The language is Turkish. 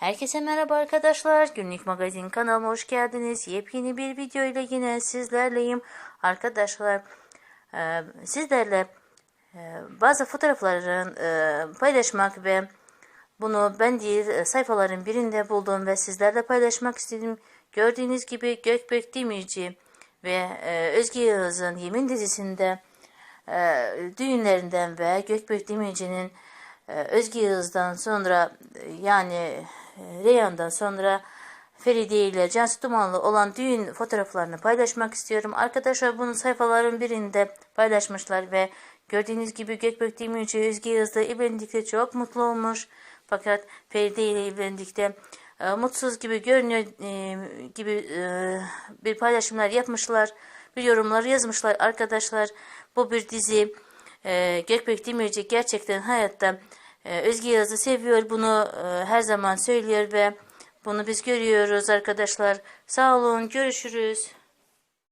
Herkese merhaba arkadaşlar. Günlük Magazin kanalıma hoş geldiniz. Yepyeni bir video ile yine sizlerleyim. Arkadaşlar e, sizlerle e, bazı fotoğrafların e, paylaşmak ve bunu ben değil e, sayfaların birinde buldum ve sizlerle paylaşmak istedim. Gördüğünüz gibi Gökbek Demirci ve e, Özge Yağız'ın Yemin dizisinde e, düğünlerinden ve Gökbek Demirci'nin e, Özge Yağız'dan sonra e, yani Reyhan'dan sonra Feride ile Cansu Dumanlı olan düğün fotoğraflarını paylaşmak istiyorum. Arkadaşlar bunu sayfaların birinde paylaşmışlar ve gördüğünüz gibi Gökbek Demirci Özge Yağız'la evlendikçe çok mutlu olmuş. Fakat Feride ile evlendikte e, mutsuz gibi görünüyor e, gibi e, bir paylaşımlar yapmışlar. Bir yorumlar yazmışlar arkadaşlar. Bu bir dizi. E, Gökbek Demirci gerçekten hayatta e, Özge Yağız'ı seviyor. Bunu e, her zaman söylüyor ve bunu biz görüyoruz arkadaşlar. Sağ olun. Görüşürüz.